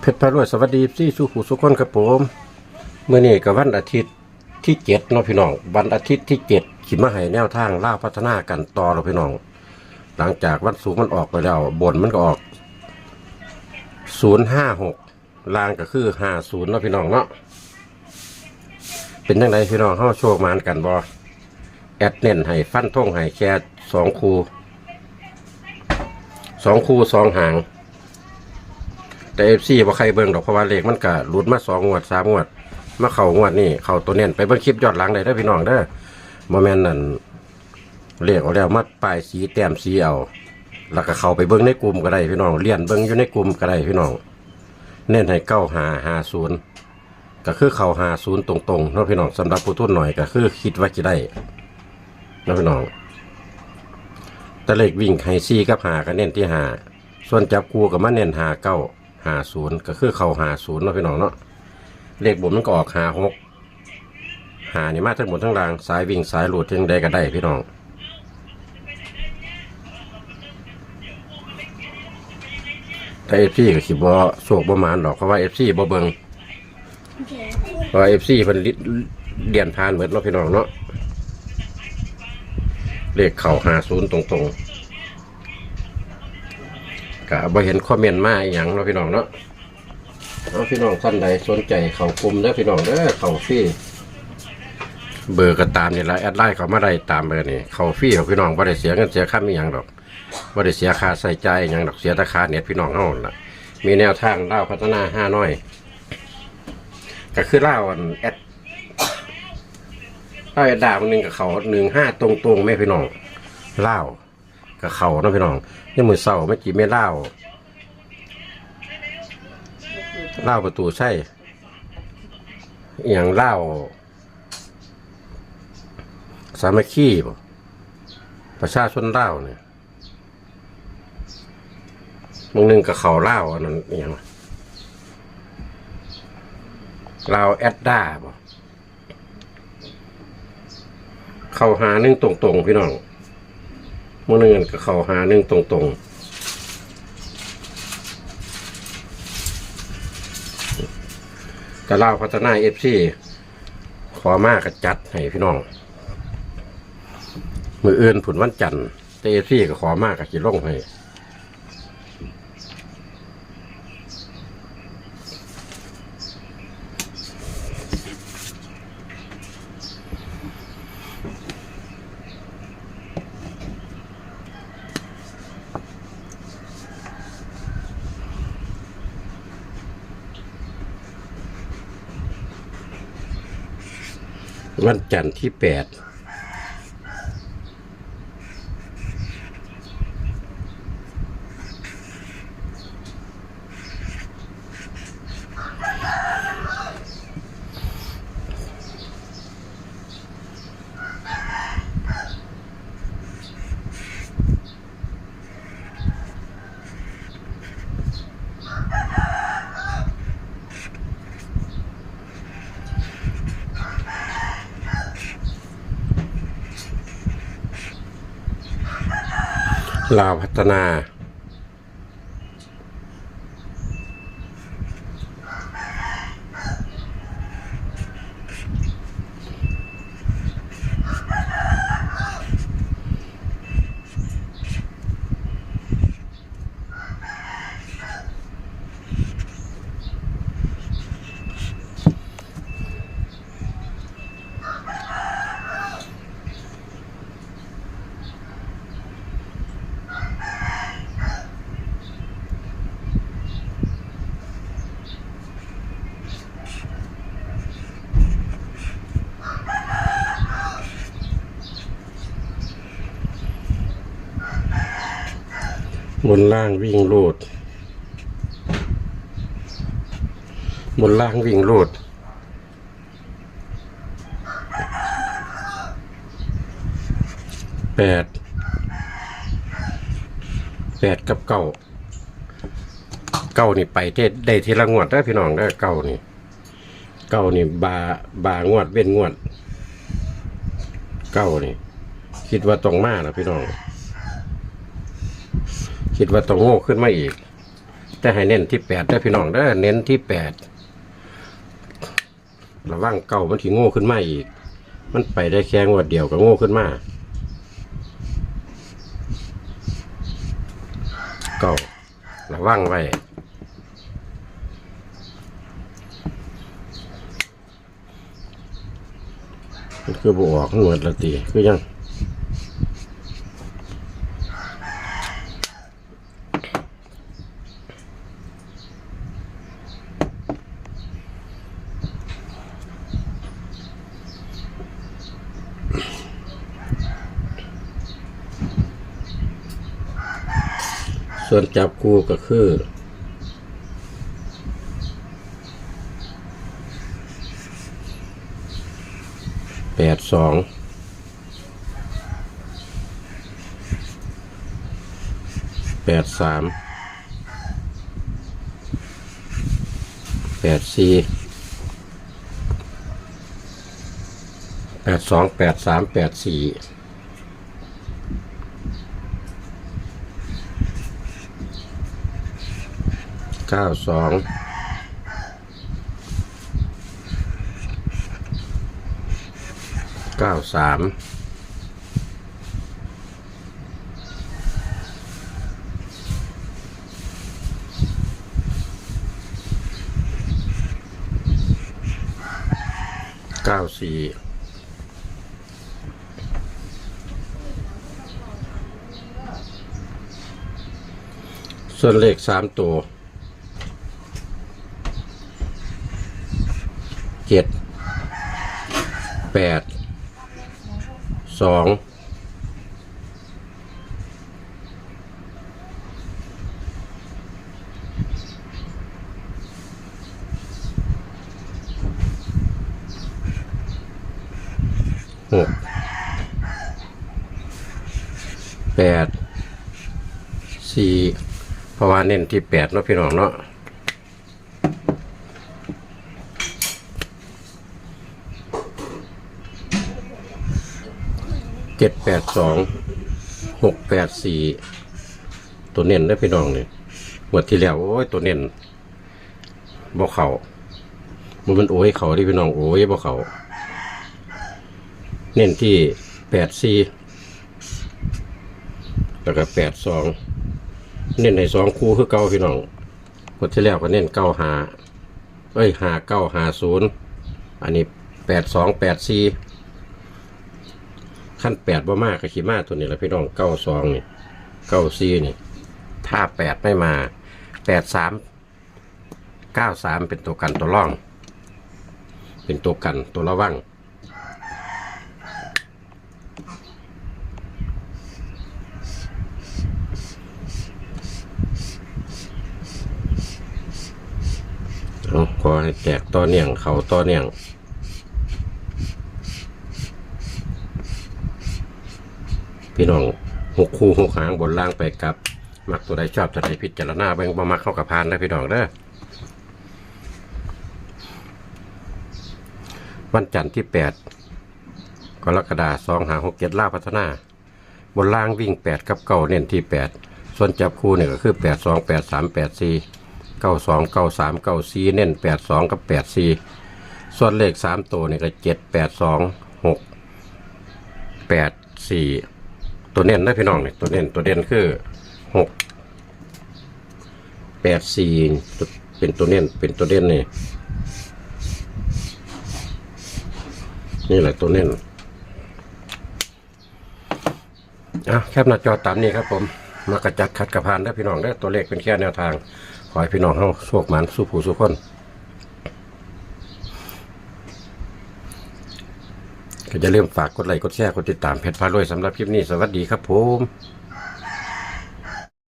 เพชรพารวยสวัสดีซี่สุขุสุขคนครับผมเมื่อนี้กับวันอาทิตย์ที่เจ็ดเนาะพี่น้อง วันอาทิตย์ที่เจ็ดขีมาให้แนวทางล่าพัฒนากันต่อเราพี่น้อง หลังจากวันสูงมันออกไปแล้วบนมันก็ออกศูนย์ห้าหกลางก็คือห้าศูนย์เนาะพี่น้องเนาะเป็นยังไงพี่น้องเข้าโชคมานกันบอแอดเน้นให้ฟันท่งให้แค่สองคูสองคูสองหาง แต่เอฟซีบ่ใครเบิ่งดอกเพราะว่าเลขมันก็หลุดมาสองงวดสามงวด มาเข้างวดนี่เข้าตัวเน้นไปเบิ่งคลิปยอดหลังได้เด้อพี่น้องเด้อบ่แมนนั่นเลขเอาแล้วมาป้ายสีแต้มสีเอา แล้วก็เข้าไปเบิ่งในกลุ่มก็ได้พี่น้องเรียนเบิ่งอยู่ในกลุ่มก็ได้พี่น้องเน้นให้เก้าหาหาศูนย์ก็คือเข้าหาศูนย์ตรงๆเนาะพี่น้องสำหรับผู้ทุนหน่อยก็คือคิดว่าจะได้เนาะพี่น้องแต่เลขวิ่งไฮซี่กับหาก็เน้นที่หาส่วนจับคู่กับมาเน้นหาเก้า หาศูนย์ก็คือเข้าหาศูนย์เนาะพี่น้องเนาะเลขบนมันก็ออกหาหกหานี่มาทั้งหมดทั้งรางสายวิ่งสายหลุดทั้งใดก็ได้พี่น้องแต่เอฟซีก็คิดว่าโชคประมาณหรอกเพราะว่าเอฟซีบ่เบิงเพราะเอฟซีเพิ่นลิเดียนพานเหมือนเนาะพี่น้องเนาะเลขเข่าหาศูนย์ตรงๆ ก็บ่เห็นคอมเมนต์มาอหย่างเนาะพี่น้องเนาะเอาพี่น้องท่านใดสนใจเขากลุ่มเด้อพี่น้องเด้อเขาฟรีเบอร์ก็ตามนี่ละแอดไลน์เขามาได้ตามเบอร์นี่เขาฟรีของพี่น้องบ่ได้เสียเงินเสียค่ามีหยังดอกบ่ได้เสียค่าใส่ใจายหยังดอกเสียแต่ค่าเน็ตพี่น้องเฮานั่นล่ะมีแนวทางเล่าวพัฒนาห้าน้อย ก็คือเล่าวอันแอด เล่าแอดดาบหนึ่งกับเขาหนึ่งห้าตรงๆแม่พี่น้องเล่าว กับเขาเนาะพี่น้องนี่มือเศร้าไม่กี่ไม่เล่าเล่าประตูใช่อหย่างเล่า สามัคคีบประชาชนเล่าเนี่ยบางหนึ่งกับเขาเล่าอันนั้นอย่างเล่าแอดด้าบ่เขาหาหนึ่งตรงๆ พี่น้อง มื่อนึ่งกับเขาหาหนึ่งตรงๆ แต่เล่าพัฒนาเอฟซีขอมากกับจัดให้พี่น้อง มืออื่นผุนวันจันทร์แต่เอฟซีก็ขอมากกับจิล่งให้ วันจันทร์ที่แปด ลาวพัฒนา บนล่างวิ่งโลด บนล่างวิ่งโลด แปด แปดกับเก้า เก้านี่ไปเทศได้ทีละงวดได้พี่น้องได้เก้านี่ เก้านี่บาบางวดเว้นงวด เก้านี่ คิดว่าตรงมากนะพี่น้อง คิดว่าต้องโง่ขึ้นมาอีก แต่ให้เน้นที่แปดได้พี่น้องเด้เน้นที่แปดระวังเก่ามันที่โง่ขึ้นมาอีก มันไปได้แค่งวดเดียวก็โง่ขึ้นมาเก่าระวังไว้มันคือบอกมันเหมือนละตีคือยัง ส่วนจับกูก็คือแปดสองแปดสามแปดสี่แปดสองแปดสามแปดสี่ เก้าสองเก้าสามเก้าสี่ส่วนเลขสามตัว เจ็ดแปดสองหกแปดสี่เพราะว่าเน้นที่แปดเนาะพี่น้องเนาะ เจ็ดแปดสองหกแปดสี่ตัวเน้นได้พี่น้องเนี่ยงวดที่แล้วโอ้ยตัวเน้นบ่เขามันมันโอ้ยเขาที่พี่น้องโอ้ยบ่เขาเน้นที่แปดสี่แล้วก็แปดสองเน้นให้สองคู่คือเก้าพี่น้องงวดที่แล้วก็เน้นเก้าหาเอ้ยหาเก้าหาศูนย์อันนี้แปดสองแปดสี่ ขั้นแปดบ่มากก็ขีมาตัวนี้แหละพี่น้องเก้าสองนี่เก้าซีนี่ ถ้าแปดไม่มาแปดสามเก้าสามเป็นตัวกันตัวร่อง เป็นตัวกันตัวระวังเอาขอให้แตกต่อเนียงเขาต่อเนียง พี่น้องหกคู่หกหางบนล่างไปกับ มักตัวใดชอบตัวใดพิจารณาเบิ่งบ่มักเข้ากับพานนะพี่น้องเด้อวันจันทร์ที่แปดกรกฎาคมสองหาหกเจ็ดล่าพัฒนา บนล่างวิ่งแปดกับเก้าเน้นที่แปดส่วนจับคู่เนี่ยก็คือแปดสองแปดสามแปดสี่เก้าสองเก้าสามเก้าสี่เน้นแปดสองกับแปดสี่ส่วนเลขสามตัวเนี่ยก็เจ็ดแปดสองหกแปดสี่ ตัวเน้นนะพี่น้องเนี่ยตัวเน้นตัวเด่นคือหกแปดสี่เป็นตัวเน้นเป็นตัวเด่นนี่นี่แหละตัวเน้นอะแคปหน้าจอตามนี้ครับผมมากระจัดขัดกระพานได้พี่น้องได้ตัวเลขเป็นแค่แนวทาง ขอให้พี่น้องเฮาโชคหมันสู้ผู้สู้คน ก็จะเริ่มฝากกดไลค์กดแชร์กดติดตามเพจพารวยสำหรับคลิปนี้สวัสดีครับผม